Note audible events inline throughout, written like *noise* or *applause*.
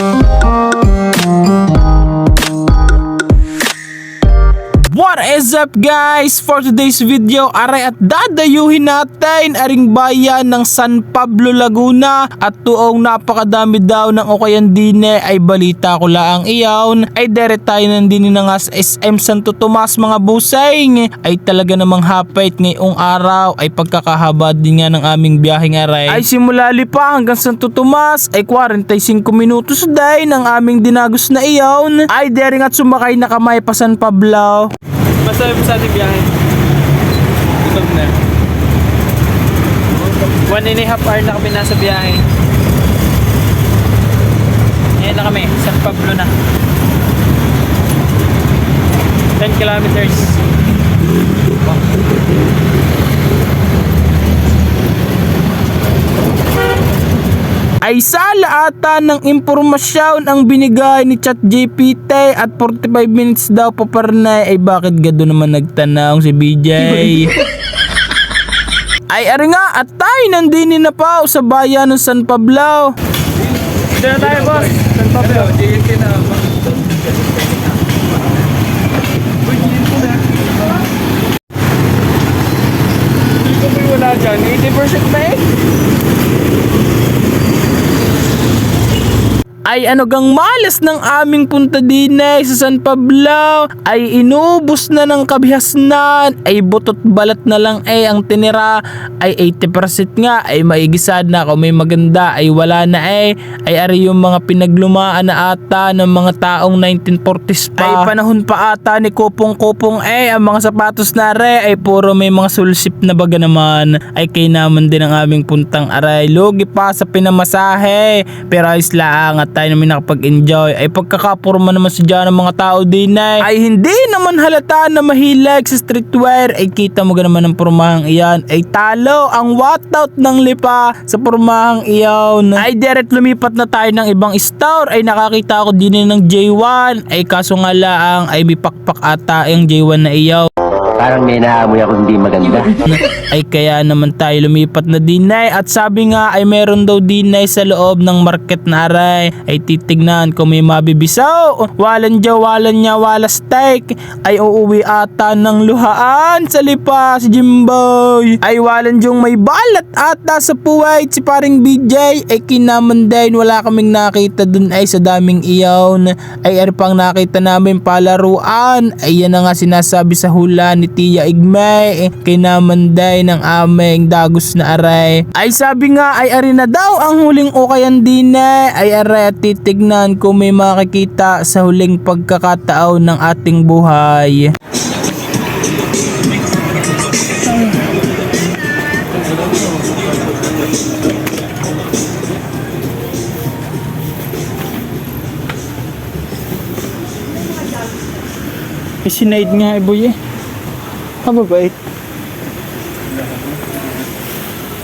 Oh, is up guys? For today's video, aray at dadayuhin natin aring bayan ng San Pablo, Laguna. At tuong napakadami daw ng Okayan Dine ay balita ko lang iyawn ay dere tayo nandini na nga sa SM Santo Tomas mga busing ay talaga namang hapit ngayong araw. Ay pagkakahaba din nga ng aming biyaheng aray. Ay simula lipa hanggang Santo Tomas ay 45 minutos din ng aming dinagos na iyawn ay dere nga sumakay na kamay pa San Pablo Masabi mo sa ating biyahe? Gutom na. One and a half hour na kami nasa biyahe. Ngayon na kami, San Pablo na. 10 kilometers. Ay sala ata ng impormasyon ang binigay ni ChatGPT at 45 minutes daw pa parnay ay bakit gado naman nagtanong si BJ *laughs* ay ari nga at tayo nandini na pa sa bayan ng San Pablo Dito na tayo, boss. San Pablo. GNT na. Hindi ko may wala dyan. 80% na eh. Ay ano gang malas ng aming punta din eh, sa San Pablo. Ay inubos na ng kabihasnan. Ay butot balat na lang eh ang tinira. Ay 80% nga ay maigisad na kung may maganda. Ay wala na eh. Ay ari yung mga pinaglumaan na ata ng mga taong 1940s pa. Ay panahon pa ata ni Kupong Kupong eh ang mga sapatos na re. Ay puro may mga sulsip na baga naman. Ay kay naman din ang aming puntang aray. Lugi pa sa pinamasahe pero ayos lang at tayo namin nakapag-enjoy. Ay pagkakapurma naman sa dyan ng mga tao din ay, ay hindi naman halata na mahilig sa streetwear. Ay kita mo naman ng purmahang iyan ay talo ang watout ng lipa sa purmahang iyon. Ay direct lumipat na tayo ng ibang store. Ay nakakita ako din ng J1 ay kaso nga lang ay may pakpak ata yung J1 na iyaw Parang may naamoy ako hindi maganda. *laughs* ay kaya naman tayo lumipat na dinay. At sabi nga ay meron daw dinay sa loob ng market na aray. Ay titignan kung may mabibisaw. Walan dya walan niya wala steak. Ay uuwi ata ng luhaan sa lipa si Jimboy. Ay walan dyong may balat ata sa puwait si paring BJ ay kinaman din wala kaming nakita dun. Ay sa daming iyawn ay ano pang nakita namin palaruan. Ay yan na nga sinasabi sa hula ni Tia Igmay kay naman day ng aming dagos na aray. Ay sabi nga ay ari na daw ang huling ukayan din eh. ay aray at titignan kung may makikita sa huling pagkakataon ng ating buhay. Isinaid nga eh boy eh. Kababait.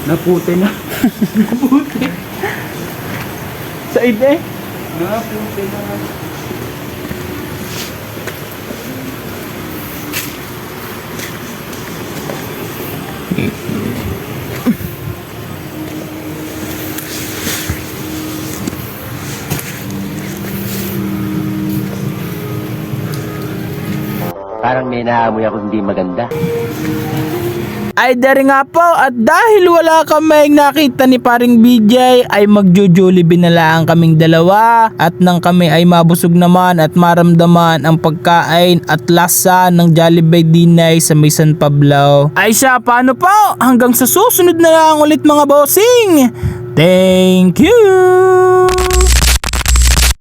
Naputi na. Said eh. Naputi na. Parang may naamoy ako hindi maganda. Ay nga po at dahil wala kaming nakita ni paring BJ ay magjo-jollibee na lang kaming dalawa at nang kami ay mabusog naman at maramdaman ang pagkain at lasa ng Jollibee Dinay sa may San Pablo. Ay siya paano po hanggang sa susunod na lang ulit mga bossing. Thank you!